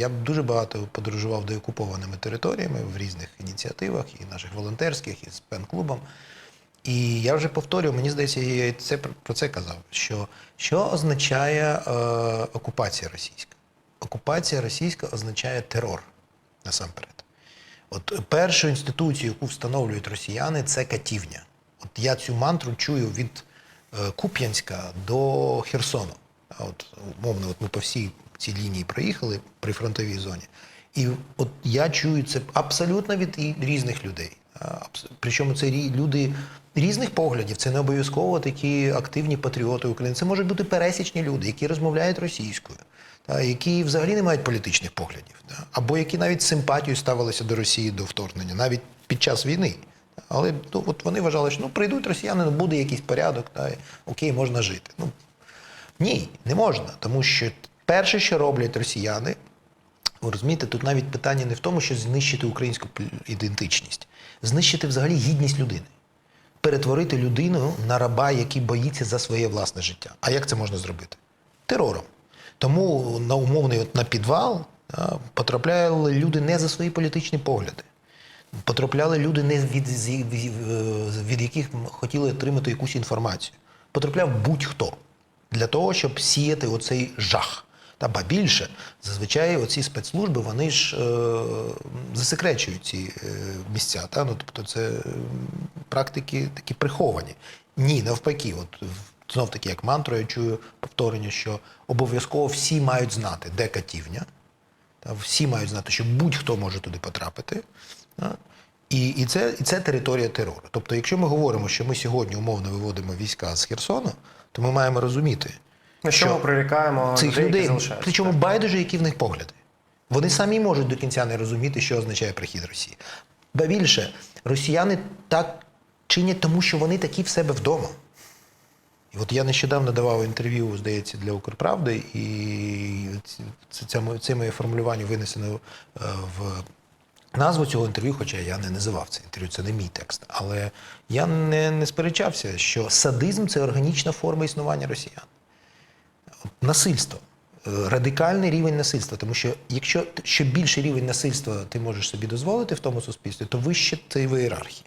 Я дуже багато подорожував деокупованими територіями в різних ініціативах, і наших волонтерських, і з пен-клубом. І я вже повторюю, мені здається, я це про це казав. Що, що означає е, окупація російська? Окупація російська означає терор насамперед. От першу інституцію, яку встановлюють росіяни, це катівня. От я цю мантру чую від е, Куп'янська до Херсону. А от умовно, от ми по всій цій лінії проїхали при фронтовій зоні. І от я чую це абсолютно від різних людей. Причому це люди різних поглядів. Це не обов'язково такі активні патріоти України. Це можуть бути пересічні люди, які розмовляють російською, та, які взагалі не мають політичних поглядів, та, або які навіть з симпатією ставилися до Росії до вторгнення, навіть під час війни. Але ну, от вони вважали, що ну прийдуть росіяни, ну буде якийсь порядок, та, окей, можна жити. Ну, ні, не можна, тому що перше, що роблять росіяни, ви розумієте, тут навіть питання не в тому, що знищити українську ідентичність, знищити взагалі гідність людини, перетворити людину на раба, який боїться за своє власне життя. А як це можна зробити? Терором. Тому на умовний от, на підвал а, потрапляли люди не за свої політичні погляди. Потрапляли люди не від, від яких хотіли отримати якусь інформацію. Потрапляв будь-хто для того, щоб сіяти оцей жах. Та ба більше, зазвичай оці спецслужби вони ж е, засекречують ці е, місця. Та? Ну, тобто це практики такі приховані. Ні, навпаки, от знов таки, як мантру, я чую повторення, що обов'язково всі мають знати, де катівня. Та всі мають знати, що будь-хто може туди потрапити. Та? І, і, це, і це територія терору. Тобто, якщо ми говоримо, що ми сьогодні умовно виводимо війська з Херсону, то ми маємо розуміти, На що ми прирікаємо цих людей, які людей, залишаються. причому байдуже, які в них погляди. Вони самі можуть до кінця не розуміти, що означає прихід Росії. Ба більше, росіяни так чинять, тому що вони такі в себе вдома. І от я нещодавно давав інтерв'ю, здається, для Укрправди, і це, це, моє- це моє формулювання винесено е, в назву цього інтерв'ю, хоча я не називав це інтерв'ю, це не мій текст. Але я не, не сперечався, що садизм це органічна форма існування росіян насильство. Е, Радикальний рівень насильства, тому що якщо що більший рівень насильства ти можеш собі дозволити в тому суспільстві, то вище ти в ієрархії.